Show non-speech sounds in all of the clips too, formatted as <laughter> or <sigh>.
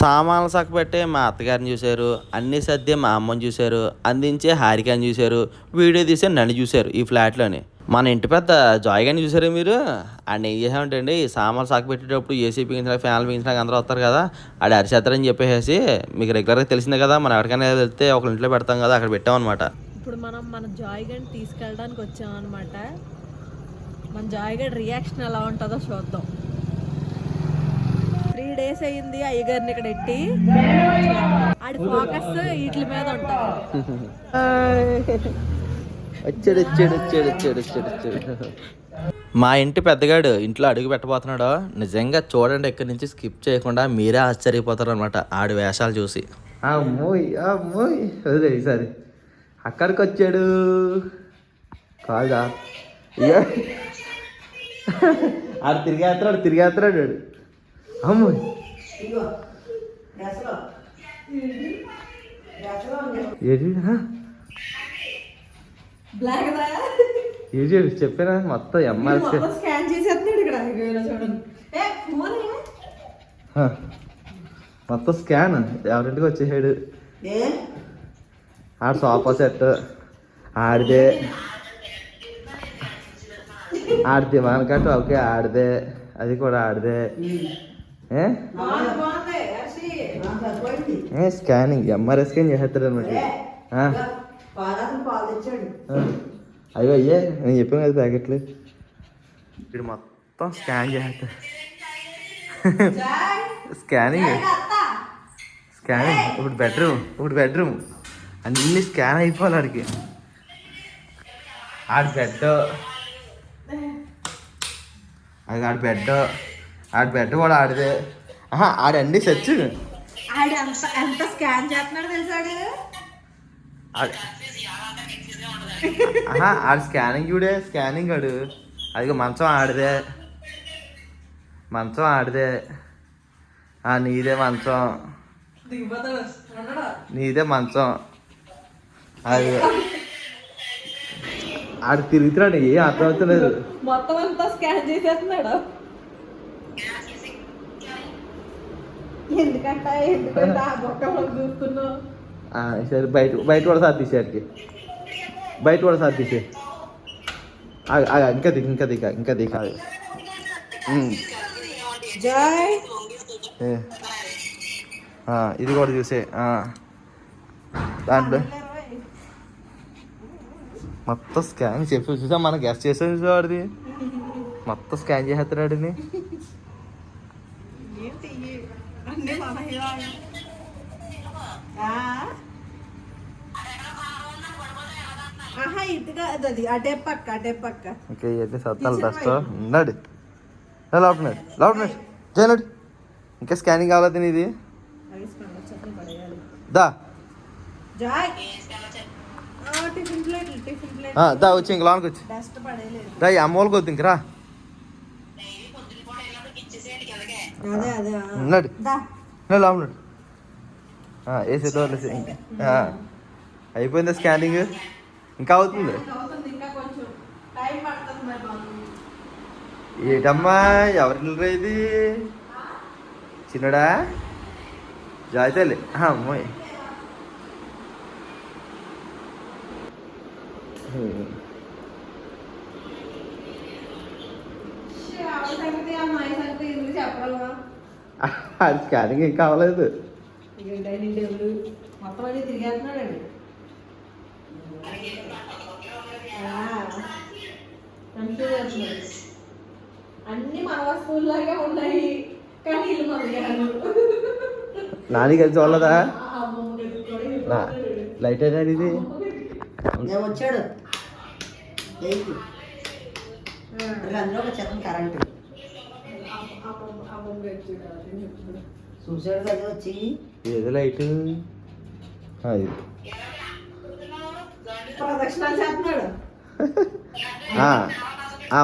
సామాన్లు సక్కబెట్టే మా అత్తగారిని చూశారు అన్ని సర్దే మా అమ్మని చూశారు అందించే హారికని చూశారు వీడియో తీసే నన్ను చూశారు ఈ ఫ్లాట్లోని. మన ఇంటి పెద్ద జాయ్ గారిని చూసారు మీరు? ఆయన ఏం చేసామంటే ఈ సామాన్లు సాకు పెట్టేటప్పుడు ఏసీ పిగించడానికి ఫ్యాన్లు పిగించడానికి అందరూ వస్తారు కదా ఆడు అరిచేస్తారని చెప్పేసి మీకు రెగ్యులర్గా తెలిసిందే కదా మనం ఎక్కడికైనా వెళ్తే ఒక ఇంట్లో పెడతాం కదా అక్కడ పెట్టామన్నమాట ఇప్పుడు మనం మన జాయ్ తీసుకెళ్ళడానికి వచ్చామన్నమాట మన జాయ్ రియాక్షన్ ఎలా ఉంటుందో చూద్దాం. త్రీ డేస్ అయ్యింది అయ్యగారిని ఇక్కడ ఎట్టి ఆడి ఫోకస్ వీటి మీద ఉంటుంది వచ్చాడు వచ్చాడు వచ్చాడు వచ్చాడు వచ్చాడు వచ్చాడు మా ఇంటి పెద్దగాడు ఇంట్లో అడుగు పెట్టబోతున్నాడు. నిజంగా చూడండి ఇక్కడి నుంచి స్కిప్ చేయకుండా మీరే ఆశ్చర్యపోతారు అనమాట ఆడి వేషాలు చూసి. అమ్మోయ్ అమ్మోయ్. అదే సరే అక్కడికి వచ్చాడు. కాదా. ఆడు తిరిగేస్తున్నాడు తిరిగేస్తున్నాడు. ఆడు అమ్మోయ్ ఏది? ఏది? చెప్పారా మొత్తం ఎంఆర్సీ స్కాన్ చేసేస్తున్నాడు ఇక్కడ. చూడండి. మొత్తం స్కాన్. ఎవరింటికి వచ్చేసాడు? ఆడ సోఫా సెట్. ఆడిదే. ఆడితే మనకట్టు ఓకే ఆడిదే. అది కూడా ఆడిదే. స్కానింగ్ ఎంఆర్ఐ స్కాన్ చేస్తాడు అనమాట. అయ్యో అయ్యే నేను చెప్పాను కదా ప్యాకెట్లు. ఇప్పుడు మొత్తం స్కాన్ చేస్తాడు స్కానింగ్ స్కానింగ్ ఇప్పుడు బెడ్రూమ్ ఇప్పుడు బెడ్రూమ్ అన్ని స్కాన్ అయిపోవాలి ఆడికి. ఆడి బెడ్ అది ఆడి బెడ్ ఆడి బెడ్ కూడా ఆడిదే ఆహా ఆడన్నీ సెచ్చు ఆడు ఎంత స్కాన్ చేస్తున్నాడు తెలుసాడు ఆడ- స్కానింగ్ చూడే స్కానింగ్ ఆడు. అది మంచం ఆడిదే. మంచం ఆడిదే. ఆ నీదే మంచం. నీదే మంచం. అది ఆడు తిరుగుతున్నాడు ఏ అర్థం అవుతలేదు. మొత్తం అంతా స్కాన్ చేసేస్తున్నాడు. ఎందుకంట? ఎందుకంట? ఆ బొక్కలో చూస్తున్నావు ఆ, సరే బయట బయట కూడా సార్ తీసేయాడికి బయట కూడా సార్ తీసే ఇంకా దిగు ఇంకా దిగ ఇంకా దిగ. జాయ్. ఇది కూడా చూసే ఆ. దాంట్లో మొత్తం స్కాన్ చెప్పి చూసా మన గెస్ట్ చేసాం చూసాడిది మొత్తం స్కాన్ చేసేస్తున్నాడు ఏంటి అన్నీ మన హీరో ఆహా ఇటుగా అది. అటే పక్క అటే పక్క ఇంకా ఇవన్నీ సత్తాలు ఉన్నాడు ఇంకా స్కానింగ్ కావాలి నీది దా. దా వచ్చి ఇంక లోనికి వచ్చి. రా ఈ అమ్మోళ్ళకి వద్దు ఇంక రా. అదే అదే ఆ. ఉన్నాడు ఉన్నాడు లోపల డోర్లు ఇంకా ఆ. అయిపోయిందా స్కానింగ్? ఇంకా అవుతుంది. ఏటమ్మా ఎవరి ఇది? చిన్నడా? జాయితేలే అమ్మాయి. అది స్కానింగ్ ఇంకా అవ్వలేదు ఇక డైనింగ్ టేబుల్ మొత్తం అన్ని తిరిగేస్తున్నాడండి. ఆ, కన్ఫ్యూజ్ అవుతున్నాడు. అన్ని మన వస్తువుల్లాగే ఉన్నాయి కానీ ఇల్లు. నాని కలిసి మనదే. లైట్ అయినా ఇది నేను వచ్చాడు. అందులో ఒక చెత్త కరెంటు. చూసాడు కదా వచ్చి. ఏది లైట్ అది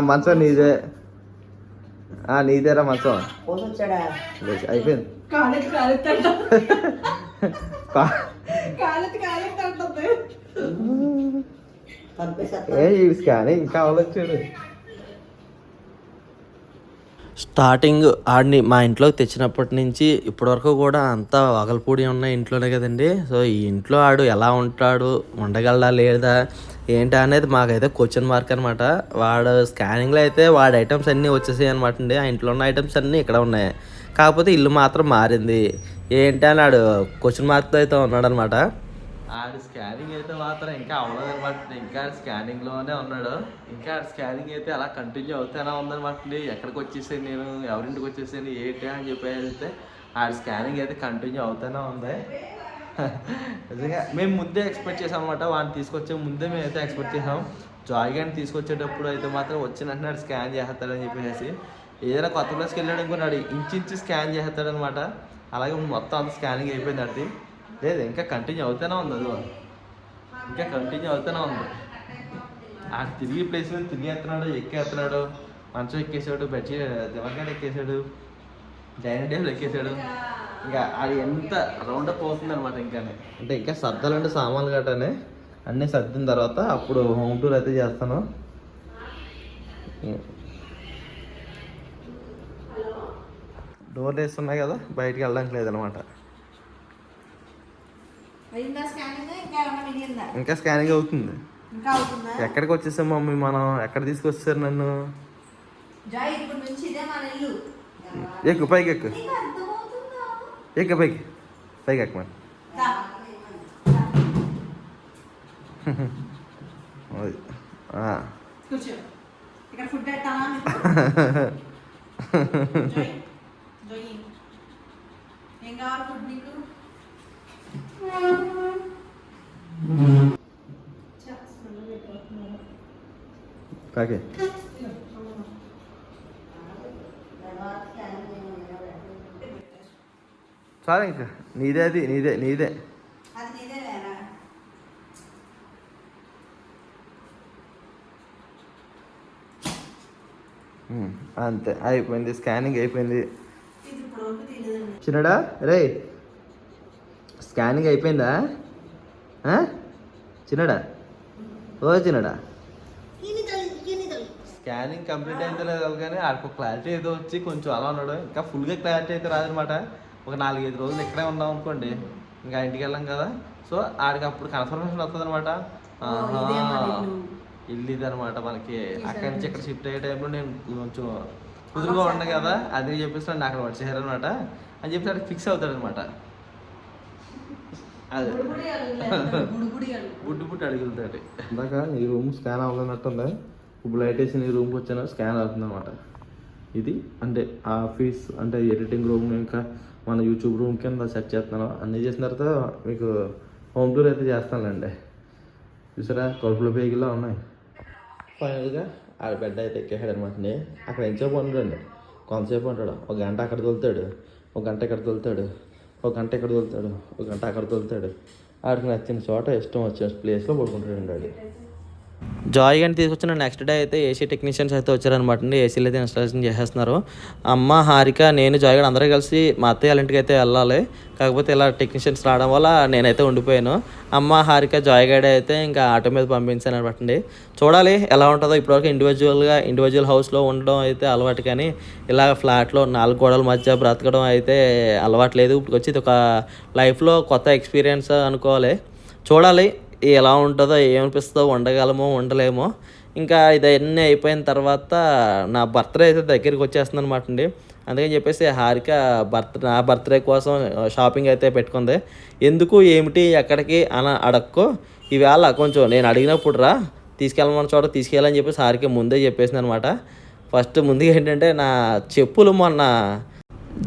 మంచం నీదే. ఆ నీదేరా మంచం. అయిపోయింది. కాలెత్తి కాలెత్తి అంటుంది కా- కాలెత్తి కాలెత్తి అంటుంది పంపేసి ఏ ఈ స్కానింగ్ ఇంకా అవ్వలేదు చూడు స్టార్టింగ్ ఆడిని మా ఇంట్లోకి తెచ్చినప్పటి నుంచి ఇప్పటివరకు కూడా అంతా వగలపూడి ఉన్న ఇంట్లోనే కదండి. సో ఈ ఇంట్లో ఆడు ఎలా ఉంటాడు ఉండగలడా లేదా ఏంటి అనేది మాకైతే క్వశ్చన్ మార్క్ అనమాట వాడు స్కానింగ్లో అయితే వాడి ఐటమ్స్ అన్నీ వచ్చేసాయి అనమాట అండి. ఆ ఇంట్లో ఉన్న ఐటమ్స్ అన్నీ ఇక్కడ ఉన్నాయి. కాకపోతే ఇల్లు మాత్రం మారింది. ఏంటి అని ఆడు క్వశ్చన్ మార్క్తో అయితే ఉన్నాడనమాట ఆడి స్కానింగ్ అయితే మాత్రం ఇంకా అవ్వలేదు అనమాట ఇంకా స్కానింగ్లోనే ఉన్నాడు. ఇంకా స్కానింగ్ అయితే అలా కంటిన్యూ అవుతూనే ఉందన్నమాట. ఎక్కడికి వచ్చేసాను నేను? ఎవరింటికి వచ్చేసాను? ఏంటి అని చెప్పేసి అయితే ఆడి స్కానింగ్ అయితే కంటిన్యూ అవుతూనే ఉంది. నిజంగా మేము ముందే ఎక్స్పెక్ట్ చేసాం అనమాట వాడిని తీసుకొచ్చే ముందే మేము అయితే ఎక్స్పెక్ట్ చేసాం. జాయ్ గారిని తీసుకొచ్చేటప్పుడు అయితే మాత్రం వచ్చినట్టున్నాడు ఆడు స్కాన్ చేస్తాడని చెప్పేసి ఏదైనా కొత్త ప్లేస్కి వెళ్ళాడు అనుకున్నాడు ఇంచించి స్కాన్ చేస్తాడనమాట అలాగే మొత్తం అంత స్కానింగ్ అయిపోయింది అది లేదు ఇంకా కంటిన్యూ అవుతూనే ఉంది అది ఇంకా కంటిన్యూ అవుతూనే ఉంది. ఆ తిరిగి ప్లేస్ మీద తిరిగేస్తున్నాడు ఎక్కేస్తున్నాడు. మంచం ఎక్కేసాడు బెడ్షీట్ దివంగా ఎక్కేసాడు డైనింగ్ టేబుల్ ఎక్కేసాడు. ఇంకా అది ఎంత రౌండ్ అప్ అవుతుంది అనమాట ఇంకానే. అంటే ఇంకా సర్దాలంటే సామాన్లు గట్రానే అన్నీ సర్దిన తర్వాత అప్పుడు హోమ్ టూర్ అయితే చేస్తాను. డోర్లు వేస్తున్నాయి కదా బయటికి వెళ్ళడానికి లేదనమాట ఇంకా స్కానింగ్ అవుతుంది. ఎక్కడికి వచ్చేసాం మమ్మీ మనం? ఎక్కడ తీసుకొచ్చారు నన్ను? ఎక్కు పైకి ఎక్కు. ఎక్కు పైకి. పైకి ఎక్కు మరి. దా. అది. <laughs> ఆ. కూర్చో. ఇక్కడ ఫుడ్ పెట్టాలా మీకు జోయ్ జోయ్ ఏం కావాలి ఫుడ్ నీకు? కాకే? చాలు ఇంకా. నీదే అది నీదే నీదే. అంతే. అయిపోయింది. స్కానింగ్ అయిపోయింది. చిన్నడా? రే స్కానింగ్ అయిపోయిందా? ఆ? చిన్నడా? ఓ చిన్నడా? స్కానింగ్ కంప్లీట్ అయితే లేదు కానీ ఆడికి క్లారిటీ ఏదో వచ్చి కొంచెం అలా ఉన్నాడు. ఇంకా ఫుల్గా క్లారిటీ అయితే రాదనమాట ఒక నాలుగైదు రోజులు ఇక్కడే ఉన్నాం అనుకోండి ఇంకా ఇంటికి వెళ్ళాం కదా. సో ఆడికి అప్పుడు కన్ఫర్మేషన్ వస్తుంది అనమాట ఇల్లు. అనమాట మనకి. అక్కడి నుంచి ఇక్కడ షిఫ్ట్ అయ్యే టైంలో నేను కొంచెం కుదురుగా ఉన్నా కదా అది చెప్పేసి నన్ను అక్కడ వచ్చేసారనమాట అని చెప్పి అక్కడ ఫిక్స్ అవుతాడు అనమాట అదే. బుడ్డు బుడ్డు అడుగుతాడు ఇందాక నీ రూమ్ స్కాన్ అవ్వనట్టుంది ఇప్పుడు లైట్ వేసి నీ రూమ్కి వచ్చాను స్కాన్ అవుతుంది అనమాట ఇది అంటే ఆఫీస్ అంటే ఎడిటింగ్ రూమ్ ఇంకా మన యూట్యూబ్ రూమ్ కింద సెట్ చేస్తున్నాను. అన్నీ చేసిన తర్వాత మీకు హోమ్ టూర్ అయితే చేస్తానులేండి. చూసారా? కడుపులో పేగిలా ఉన్నాయి. ఫైనల్గా ఆ బెడ్ అయితే ఎక్కేసాడు అనమాట అక్కడ ఎంతసేపు ఉండడండి కొంతసేపు ఉంటాడు. ఒక గంట అక్కడ తోలుతాడు. ఒక గంట ఇక్కడ తోలుతాడు. ఒక గంట ఇక్కడ తోలుతాడు? ఒక గంట అక్కడ తోలుతాడు. ఆడికి నచ్చిన చోట ఇష్టం వచ్చిన ప్లేస్లో పడుకుంటాడు అండి జాయ్ గారిని తీసుకొచ్చిన నెక్స్ట్ డే అయితే ఏసీ టెక్నీషియన్స్ అయితే వచ్చారనమాట అండి. ఏసీలు అయితే ఇన్స్టాలేషన్ చేసేస్తున్నారు. అమ్మ హారిక నేను జాయ్ గారు అందరూ కలిసి మా అత్తయ్య వాళ్ళ ఇంటికి అయితే వెళ్ళాలి. కాకపోతే ఇలా టెక్నీషియన్స్ రావడం వల్ల నేనైతే ఉండిపోయాను. అమ్మ హారిక జాయ్ గైడ్ అయితే ఇంకా ఆటో మీద పంపించాను అనమాట అండి. చూడాలి ఎలా ఉంటుందో. ఇప్పటివరకు ఇండివిజువల్గా ఇండివిజువల్ హౌస్లో ఉండడం అయితే అలవాటు కానీ ఇలా ఫ్లాట్లో నాలుగు గోడల మధ్య బ్రతకడం అయితే అలవాటు లేదు. ఇప్పుడు వచ్చి ఇది ఒక లైఫ్లో కొత్త ఎక్స్పీరియన్స్ అనుకోవాలి. చూడాలి ఎలా ఉంటుందో ఏమనిపిస్తుందో ఉండగలమో ఉండలేమో ఇంకా ఇదన్నీ అయిపోయిన తర్వాత నా బర్త్డే అయితే దగ్గరికి వచ్చేస్తుంది అనమాట అండి. అందుకని చెప్పేసి హారిక బర్త్ నా బర్త్డే కోసం షాపింగ్ అయితే పెట్టుకుంది. ఎందుకు ఏమిటి ఎక్కడికి అని అడక్కో. ఈవేళ కొంచెం నేను అడిగినప్పుడు రా తీసుకెళ్ళమన్న చోట తీసుకెళ్ళని చెప్పేసి హారిక ముందే చెప్పేసింది అనమాట ఫస్ట్ ముందుగా ఏంటంటే నా చెప్పులు మొన్న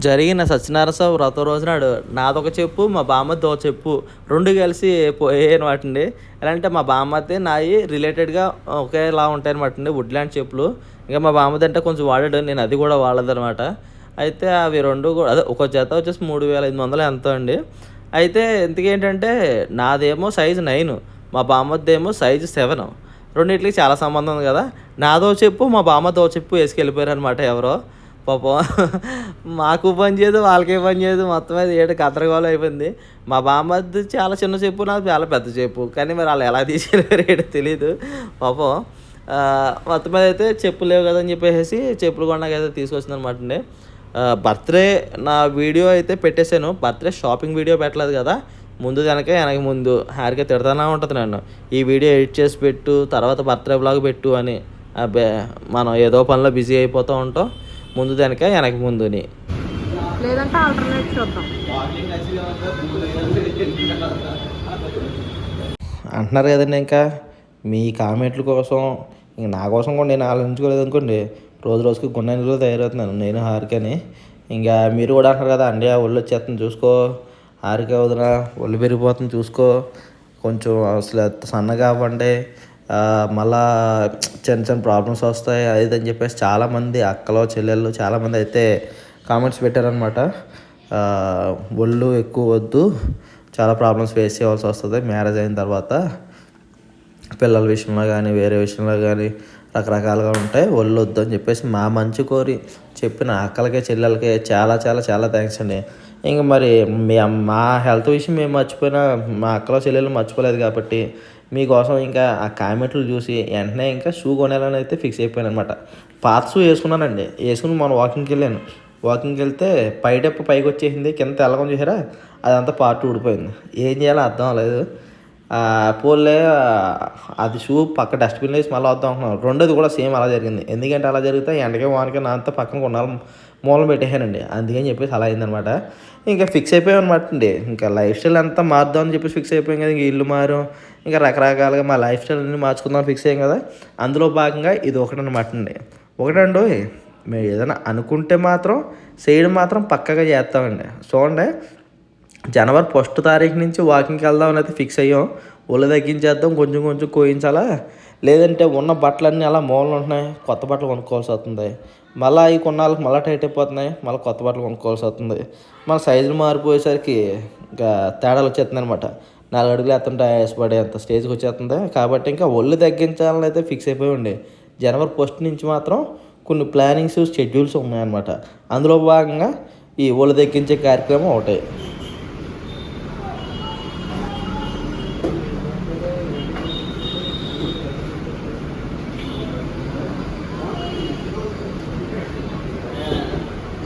జరిగిన సత్యనారాయణ వ్రతం రోజు నాడు నాదొక చెప్పు మా బామ్మది ఒక చెప్పు. రెండు కలిసి పోయాను వాటండి ఎలా అంటే మా బామ్మది నాయి రిలేటెడ్గా ఒకేలా ఉంటాయి అనమాట అండి వుడ్లాండ్ చెప్పులు. ఇంకా మా బామ్మది అంటే కొంచెం వాడాడు నేను అది కూడా వాడదనమాట. అయితే అవి రెండు కూడా అదే ఒక జత వచ్చేసి మూడు వేల ఐదు వందలు ఎంత అండి. అయితే ఎందుకేంటంటే నాదేమో సైజు నైన్ మా బామ్మదేమో సైజు సెవెన్. రెండింటికి చాలా సంబంధం ఉంది కదా. నాదో చెప్పు మా బామ్మదో చెప్పు వేసుకెళ్ళిపోయారు అనమాట ఎవరో. పాపం. మాకు పని చేయదు వాళ్ళకే పని చేయదు మొత్తం అది ఏడు కతరగోళం అయిపోయింది. మా బామ్మది చాలా చిన్న చెప్పు నాకు చాలా పెద్ద చెప్పు. కానీ మరి వాళ్ళు ఎలా తీసుకెళ్ళారు ఏడో తెలియదు పాపం. మొత్తం మీద అయితే చెప్పులు లేవు కదని చెప్పేసి చెప్పులు కొన్నాక అయితే తీసుకొచ్చింది అనమాట అండి బర్త్డే నా వీడియో అయితే పెట్టేశాను. బర్త్డే షాపింగ్ వీడియో పెట్టలేదు కదా. ముందు వెనక వెనక ముందు. హ్యారీగా తిడతానే ఉంటుంది నన్ను. ఈ వీడియో ఎడిట్ చేసి పెట్టు తర్వాత బర్త్డే బ్లాగ్ పెట్టు అని. మనం ఏదో పనిలో బిజీ అయిపోతూ ఉంటాం. ముందు వెనక వెనక ముందుని? లేదంటే ఆల్టర్నేట్ చూద్దాం. అంటున్నారు కదండి ఇంకా మీ కామెంట్ల కోసం ఇంక నా కోసం కూడా నేను ఆలోచించుకోలేదు అనుకోండి రోజు రోజుకి గుండెలు తయారవుతున్నాను నేను హారికని. ఇంకా మీరు కూడా అంటారు కదా అండి ఆ ఒళ్ళు వచ్చేస్తుంది చూసుకో. హారిక వదిన ఒళ్ళు పెరిగిపోతుంది చూసుకో. కొంచెం అసలు సన్నగా అవ్వండి. మళ్ళా చిన్న చిన్న ప్రాబ్లమ్స్ వస్తాయి అది ఇది అని చెప్పేసి చాలామంది అక్కలు చెల్లెళ్ళు చాలామంది అయితే కామెంట్స్ పెట్టారనమాట ఒళ్ళు ఎక్కువ వద్దు చాలా ప్రాబ్లమ్స్ ఫేస్ చేయాల్సి వస్తుంది. మ్యారేజ్ అయిన తర్వాత పిల్లల విషయంలో కానీ వేరే విషయంలో కానీ రకరకాలుగా ఉంటాయి. ఒళ్ళు వద్దు అని చెప్పేసి మా మంచి కోరి చెప్పిన అక్కలకే చెల్లెలకే చాలా చాలా చాలా థ్యాంక్స్ అండి. ఇంకా మరి మా హెల్త్ విషయం మేము మర్చిపోయినా మా అక్కలో చెల్లెలు మర్చిపోలేదు కాబట్టి మీకోసం ఇంకా ఆ కామెంట్లు చూసి వెంటనే ఇంకా షూ కొనాలని అయితే ఫిక్స్ అయిపోయాను అనమాట పాత షూ వేసుకున్నానండి. వేసుకుని మనం వాకింగ్కి వెళ్ళాను. వాకింగ్కి వెళ్తే పైటప్పు పైకి వచ్చేసింది. కింద తెల్లకొని చూసారా? అదంతా పార్ట్ ఊడిపోయింది. ఏం చేయాలో అర్థం అవ్వలేదు. పోలే అది షూ పక్క డస్ట్బిన్లో వేసి మళ్ళీ వద్దాం అనుకున్నాను. రెండోది కూడా సేమ్ అలా జరిగింది. ఎందుకంటే అలా జరిగితే ఎండకే వానకే నా అంతా పక్కన కొనాలి. మూలం పెట్టేశానండి. అందుకని చెప్పేసి అలా అయిందనమాట. ఇంకా ఫిక్స్ అయిపోయాం అనమాట అండి. ఇంకా లైఫ్ స్టైల్ అంతా మారుదాం అని చెప్పేసి ఫిక్స్ అయిపోయాం కదా ఇంకా ఇల్లు మారాం. ఇంకా రకరకాలుగా మా లైఫ్ స్టైల్ అన్ని మార్చుకుందాం ఫిక్స్ అయ్యాం కదా. అందులో భాగంగా ఇది ఒకటి అనమాట అండి. ఒకటండి మేము ఏదైనా అనుకుంటే మాత్రం చేయడం మాత్రం పక్కగా చేస్తామండి. చూడండి జనవరి ఫస్ట్ తారీఖు నుంచి వాకింగ్కి వెళ్దామని అయితే ఫిక్స్ అయ్యాం. ఒళ్ళు తగ్గించేద్దాం కొంచెం కొంచెం కోయించాలా? లేదంటే ఉన్న బట్టలన్నీ అలా మూలలు ఉంటున్నాయి కొత్త బట్టలు కొనుక్కోవాల్సి వస్తుంది. మళ్ళీ అవి కొన్నాళ్ళకి మళ్ళీ టైట్ అయిపోతున్నాయి. మళ్ళీ కొత్త బట్టలు కొనుక్కోవాల్సి వస్తుంది. మన సైజులు మారిపోయేసరికి ఇంకా తేడాలు వచ్చేస్తుంది అనమాట నాలుగు అడుగులు ఎత్తుంటే ఆయాసపడే అంత స్టేజ్కి వచ్చేస్తుంది. కాబట్టి ఇంకా ఒళ్ళు తగ్గించాలని అయితే ఫిక్స్ అయిపోయి ఉండే. జనవరి ఫస్ట్ నుంచి మాత్రం కొన్ని ప్లానింగ్స్ షెడ్యూల్స్ ఉన్నాయన్నమాట. అందులో భాగంగా ఈ ఒళ్ళు తగ్గించే కార్యక్రమం ఒకటే.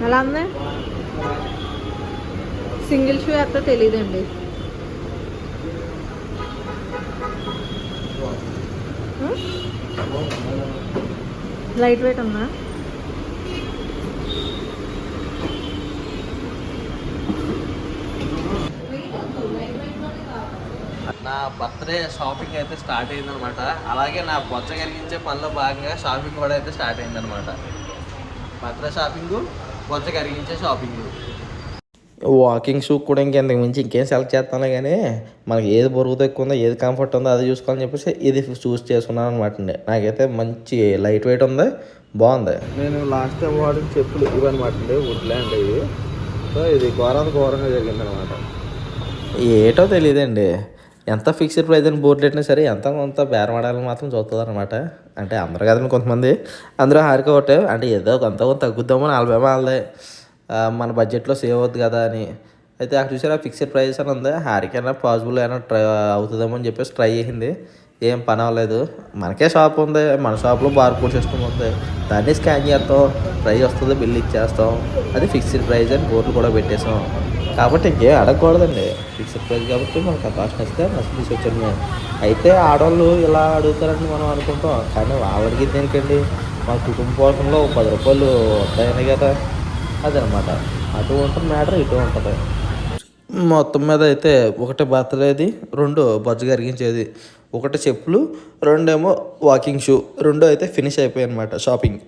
ఎలా ఉంది సింగిల్ షూ ఎంత తెలియదండి లైట్ వెయిట్ ఉందా? నా బర్త్డే షాపింగ్ అయితే స్టార్ట్ అయిందనమాట అలాగే నా బొచ్చ కలిగించే పనిలో భాగంగా షాపింగ్ కూడా అయితే స్టార్ట్ అయిందనమాట బర్త్డే షాపింగ్? బొచ్చ కరిగించే షాపింగ్ వాకింగ్ షూ కూడా ఇంకెంతకు మించి ఇంకేం సెలెక్ట్ చేస్తాను కానీ మనకి ఏది బరువుతో ఎక్కువ ఉందో ఏది కంఫర్ట్ ఉందో అది చూసుకోవాలని చెప్పేసి ఇది చూస్ చేసుకున్నాను అనమాట అండి. నాకైతే మంచి లైట్ వెయిట్ ఉంది బాగుంది. నేను లాస్ట్ టైం వాడిన చెప్పులు ఇవన్నమాట అండి వుడ్లాండ్ ఇవి సో ఇది ఘోరానికి ఘోరంగా జరిగింది అనమాట ఏటో తెలియదండి. ఎంత ఫిక్స్డ్ ప్రైస్ అని బోర్డు పెట్టినా సరే ఎంత కొంత బేరమాడాలని మాత్రం చూస్తుంది అనమాట అంటే అందరు కదండి కొంతమంది. అందరూ హారిక ఒకటే అంటే ఏదో కొంత కొంత తగ్గుద్దామని నలభై వాళ్ళే మన బడ్జెట్లో సేవ్ అవుద్ది కదా అని. అయితే అక్కడ చూసారా ఫిక్స్డ్ ప్రైస్ అని ఉంది. హారికైనా పాసిబుల్ అయినా ట్రై అవుతుందేమో అని చెప్పేసి ట్రై చేసింది. ఏం పని అవ్వలేదు. మనకే షాప్ ఉంది. మన షాప్లో బార్కోడ్ సిస్టమ్ ఉంది. దాన్ని స్కాన్ చేస్తాం. ప్రైస్ వస్తుంది బిల్ ఇచ్చేస్తాం. అది ఫిక్స్డ్ ప్రైస్ అని బోర్డులు కూడా పెట్టేసాం. కాబట్టి ఇంకేం అడగకూడదండి. ఫిక్స్డ్ ప్రైస్ కాబట్టి మనకు ఆ కాస్ట్ వస్తే నష్టం తీసుకొచ్చాను మేము అయితే ఆడవాళ్ళు ఇలా అడుగుతారని మనం అనుకుంటాం. కానీ ఆవిడకి దేనికండి? మా కుటుంబ పోషణలో పది రూపాయలు వస్తాయని కదా. అదనమాట. అటు ఉంటుంది మ్యాటర్ ఇటు ఉంటుంది. మొత్తం మీద అయితే ఒకటి బర్త్డేది రెండు బొజ్జు కరిగించేది. ఒకటి చెప్పులు రెండేమో వాకింగ్ షూ రెండు అయితే ఫినిష్ అయిపోయాయి అనమాట షాపింగ్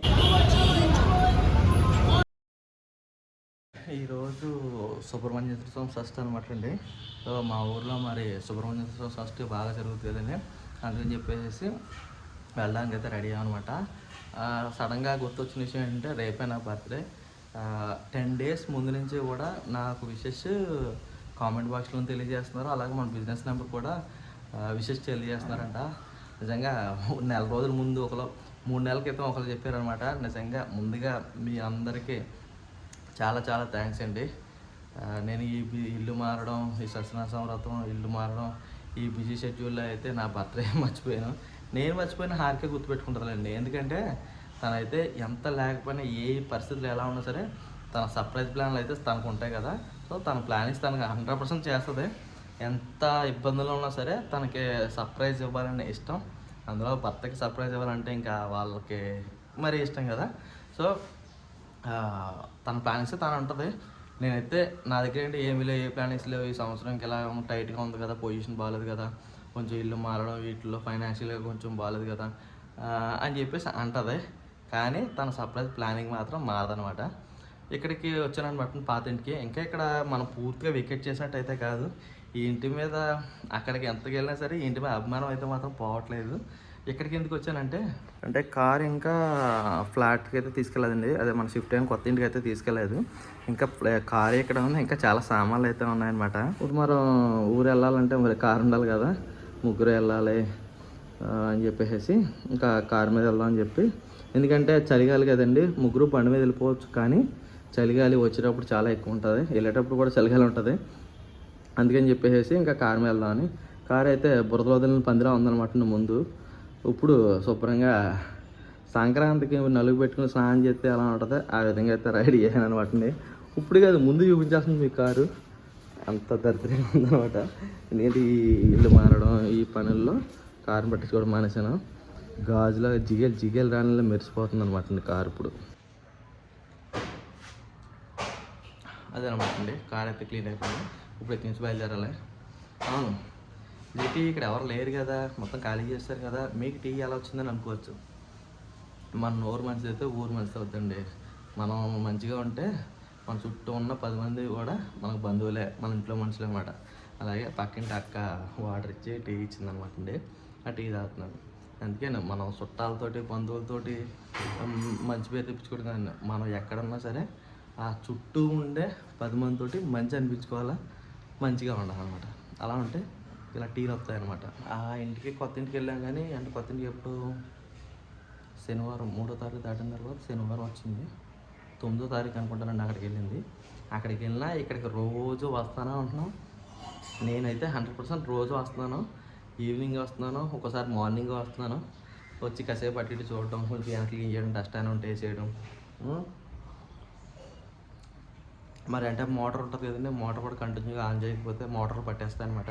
సుబ్రహ్మణ్య స్వామి షష్ఠి అనమాట అండి సో మా ఊర్లో మరి సుబ్రహ్మణ్య స్వామి షష్ఠి బాగా జరుగుతుందని అందుకని చెప్పేసి వెళ్ళడానికి అయితే రెడీ అనమాట సడన్గా గుర్తొచ్చిన విషయం ఏంటంటే రేపే నా బర్త్డే. టెన్ డేస్ ముందు నుంచి కూడా నాకు విషెస్ కామెంట్ బాక్స్లో తెలియజేస్తున్నారు. అలాగే మన బిజినెస్ నెంబర్ కూడా విషెస్ తెలియజేస్తున్నారంట. నిజంగా నెల రోజుల ముందు ఒకరు మూడు నెలల క్రితం ఒకరు చెప్పారనమాట నిజంగా ముందుగా మీ అందరికీ చాలా చాలా థ్యాంక్స్ అండి. నేను ఈ ఇల్లు మారడం ఈ సత్యనారాయణ వ్రతం ఇల్లు మారడం ఈ బిజీ షెడ్యూల్లో అయితే నా బర్త్డే <laughs> మర్చిపోయాను. నేను మర్చిపోయిన హారికే గుర్తుపెట్టుకుంటుందండి ఎందుకంటే తనైతే ఎంత లేకపోయినా ఏ పరిస్థితులు ఎలా ఉన్నా సరే తన సర్ప్రైజ్ ప్లాన్లు అయితే తనకు ఉంటాయి కదా. సో తన ప్లానింగ్స్ తనకు హండ్రెడ్ పర్సెంట్ చేస్తుంది. ఎంత ఇబ్బందులు ఉన్నా సరే తనకి సర్ప్రైజ్ ఇవ్వాలని ఇష్టం. అందులో భర్తకి సర్ప్రైజ్ ఇవ్వాలంటే ఇంకా వాళ్ళకి మరీ ఇష్టం కదా. సో తన ప్లానింగ్స్ తను ఉంటుంది. నేనైతే నా దగ్గర ఏంటి ఏమీ లేవు ఏ ప్లానింగ్స్ లేవు. ఈ సంవత్సరంకి ఎలా టైట్గా ఉంది కదా పొజిషన్ బాగాలేదు కదా. కొంచెం ఇల్లు మారడం వీటిలో ఫైనాన్షియల్గా కొంచెం బాగాలేదు కదా అని చెప్పేసి అంటది. కానీ తన సర్ప్రైజ్ ప్లానింగ్ మాత్రం మారదనమాట ఇక్కడికి వచ్చానమాట పాత ఇంటికి. ఇంకా ఇక్కడ మనం పూర్తిగా వికెట్ చేసినట్టయితే కాదు. ఈ ఇంటి మీద అక్కడికి ఎంతకెళ్ళినా సరే ఈ ఇంటి మీద అభిమానం అయితే మాత్రం పోవట్లేదు. ఇక్కడికి ఎందుకు వచ్చానంటే? అంటే కార్ ఇంకా ఫ్లాట్కి అయితే తీసుకెళ్ళదండి అదే మన షిఫ్ట్ అయిన కొత్త ఇంటికి అయితే తీసుకెళ్ళలేదు ఇంకా కార్ ఇక్కడ ఉంది. ఇంకా చాలా సామాన్లు అయితే ఉన్నాయన్నమాట. ఇప్పుడు మనం ఊరు వెళ్ళాలంటే మరి కార్ ఉండాలి కదా. ముగ్గురు వెళ్ళాలి అని చెప్పేసి ఇంకా కార్ మీద వెళ్దాం అని చెప్పి. ఎందుకంటే చలిగాలి కదండి. ముగ్గురు బండి మీద వెళ్ళిపోవచ్చు కానీ చలిగాలి వచ్చేటప్పుడు చాలా ఎక్కువ ఉంటుంది. వెళ్ళేటప్పుడు కూడా చలిగాలి ఉంటుంది. అందుకని చెప్పేసి ఇంకా కార్ మీద వెళ్దామని. కార్ అయితే బురద వదిలిన పందిరా ఉందన్నమాట ముందు. ఇప్పుడు శుభ్రంగా సంక్రాంతికి నలుగు పెట్టుకుని స్నానం చేస్తే ఎలా ఉంటుందో ఆ విధంగా అయితే రైడ్ చేయను అనమాట ఇప్పుడు కాదు ముందు చూపించాల్సింది మీ కారు. అంత దరిద్రంగా ఉందనమాట ఎందుకంటే ఈ ఇల్లు మారడం ఈ పనుల్లో కారుని పట్టించుకోవడం మానేశాను. గాజులో జిగేలు జిగేలు రానిలో మెరిసిపోతుంది అనమాట కారు ఇప్పుడు. అదనమాట అండి కార్ అయితే క్లీన్ అయిపోయింది. ఇప్పుడు ఇక్కడి నుంచి బయలుదేరాలి. అవును. ఈ టీ ఇక్కడ ఎవరు లేరు కదా మొత్తం ఖాళీ చేస్తారు కదా మీకు టీ ఎలా వచ్చిందని అనుకోవచ్చు. మన నోరు మంచిది అయితే ఊరు మంచిది అవుతుంది మనం మంచిగా ఉంటే మన చుట్టూ ఉన్న పది మంది కూడా మనకు బంధువులే మన ఇంట్లో మనుషులే అన్నమాట. అలాగే పక్కింటి అక్క వాటర్ ఇచ్చి టీ ఇచ్చిందనమాట అండి. ఆ టీ తాగుతున్నాను. అందుకే మనం చుట్టాలతోటి బంధువులతోటి మంచి పేరు తెప్పించుకోవడం మనం ఎక్కడున్నా సరే ఆ చుట్టూ ఉండే పది మందితోటి మంచి అనిపించుకోవాలా మంచిగా ఉండాలన్నమాట. అలా ఉంటే ఇలా టీలు వస్తాయి అనమాట ఆ ఇంటికి కొత్త ఇంటికి వెళ్ళాం కానీ అంటే కొత్త ఇంటికి ఎప్పుడు? శనివారం మూడో తారీఖు దాటిన తర్వాత శనివారం వచ్చింది. తొమ్మిదో తారీఖు అనుకుంటానండి అక్కడికి వెళ్ళింది. అక్కడికి వెళ్ళినా ఇక్కడికి రోజు వస్తానే ఉంటున్నాం. నేనైతే హండ్రెడ్ పర్సెంట్ రోజు వస్తున్నాను. ఈవినింగ్ వస్తున్నాను ఒకసారి మార్నింగ్ వస్తున్నాను. వచ్చి కాసేపు అటు ఇటు చూడటం కొంచెం వెనక్కి క్లీన్ చేయడం డస్ట్ అయినా ఉంటే వేసేయడం. మరి అంటే మోటార్ ఉంటుంది కదండి మోటార్ కూడా కంటిన్యూగా ఆన్ చేయకపోతే మోటార్ పట్టేస్తాయి అనమాట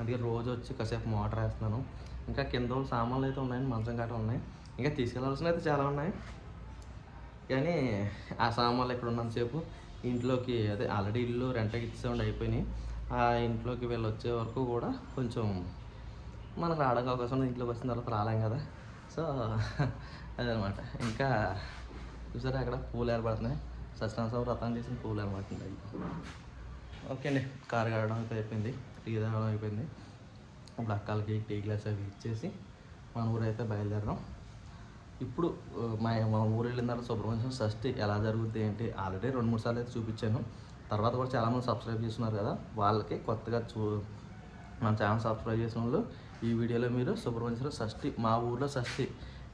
అందుకే రోజు వచ్చి కాసేపు మోటార్ వేస్తున్నాను. ఇంకా కింద సామాన్లు అయితే ఉన్నాయి మంచం గట్రా ఉన్నాయి. ఇంకా తీసుకెళ్ళాల్సిన అయితే చాలా ఉన్నాయి. కానీ ఆ సామాన్లు ఇక్కడ ఉన్నంతసేపు ఇంట్లోకి అదే ఆల్రెడీ ఇల్లు రెంట్కి ఇచ్చేసండి అయిపోయినాయి. ఆ ఇంట్లోకి వీళ్ళు వచ్చే వరకు కూడా కొంచెం మనకు రావడానికి అవకాశం ఉంది. ఇంట్లోకి వచ్చిన తర్వాత రాలేం కదా. సో అదనమాట. ఇంకా చూసారా అక్కడ పూలు ఏర్పడుతున్నాయి. సత్యనారాయణ వ్రతం చేసిన పూలు ఏర్పడుతున్నాయి. ఓకే అండి. కారు కావడం అయితే అయిపోయింది. టీ తాగడం అయిపోయింది. ఇప్పుడు అక్కలకి టీ గ్లాస్ అవి ఇచ్చేసి మన ఊరైతే బయలుదేరడం. ఇప్పుడు మా మా ఊరు వెళ్ళిన తర్వాత సుబ్రహ్మణ్యం షష్ఠి ఎలా జరుగుద్ది ఏంటి ఆల్రెడీ రెండు మూడు సార్లు అయితే చూపించాను. తర్వాత కూడా చాలామంది సబ్స్క్రైబ్ చేస్తున్నారు కదా వాళ్ళకి కొత్తగా చూ మన ఛానల్ సబ్స్క్రైబ్ చేసిన వాళ్ళు ఈ వీడియోలో మీరు సుబ్రహ్మణ్యం షష్ఠి మా ఊర్లో షష్ఠి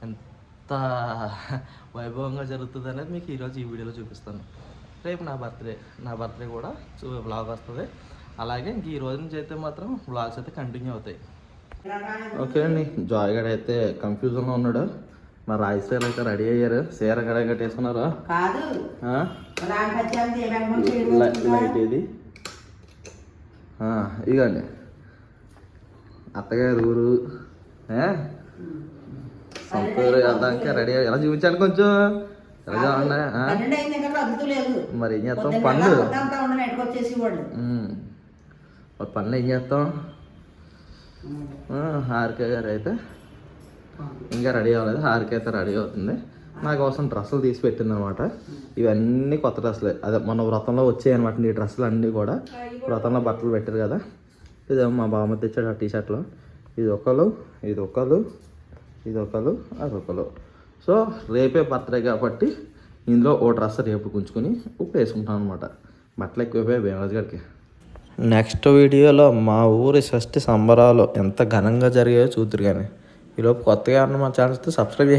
ఎంత వైభవంగా జరుగుతుంది అనేది మీకు ఈరోజు ఈ వీడియోలో చూపిస్తాను. రేపు నా బర్త్డే నా బర్త్డే కూడా వ్లాగ్ వస్తుంది. అలాగే ఇంక ఈ రోజు నుంచి అయితే మాత్రం వ్లాగ్స్ అయితే కంటిన్యూ అవుతాయి. ఓకే అండి. జాయ్ గడ్ అయితే కన్ఫ్యూజన్లో ఉన్నాడు. మా రాజశేఖర్ అయితే రెడీ అయ్యారు. సీర గడ కట్టేసుకున్నారా? లైట్ ఇది ఆ, ఇగండి. అత్తగారు ఊరు. ఏ? సొంత ఊరు వెళ్దానికి రెడీ అయ్యి- ఎలా చూపించాను కొంచెం? ఎలా మరి ఏం చేస్తాం? పొద్దున్న వాళ్ళు. మరి పనులు ఏం చేస్తాం? హారిక గారు అయితే ఇంకా రెడీ అవ్వలేదు. హారిక అయితే రెడీ అవుతుంది. నా కోసం డ్రెస్సులు తీసి పెట్టింది అనమాట ఇవన్నీ కొత్త డ్రెస్సులే. అదే మన వ్రతంలో వచ్చాయి అనమాట ఈ డ్రెస్సులు అన్నీ కూడా వ్రతంలో బట్టలు పెట్టారు కదా. ఇది మా బామ్మ తెచ్చాడు ఆ టీ షర్ట్లో ఇది ఒకరు ఇది ఒకరు ఇది ఒకరు అది ఒకరు సో రేపే బర్త్డే కాబట్టి ఇందులో ఓ డ్రెస్ రేపు గుంచుకొని ఇప్పుడు వేసుకుంటాను అనమాట బట్టలు ఎక్కువైపోయాయి భీమరాజు గారికి. నెక్స్ట్ వీడియోలో మా ఊరి షష్ఠి సంబరాలు ఎంత ఘనంగా జరిగాయో చూద్దురు కానీ ఈలోపు కొత్తగా ఉన్న మా ఛానల్స్తో సబ్స్క్రైబ్ చేయండి.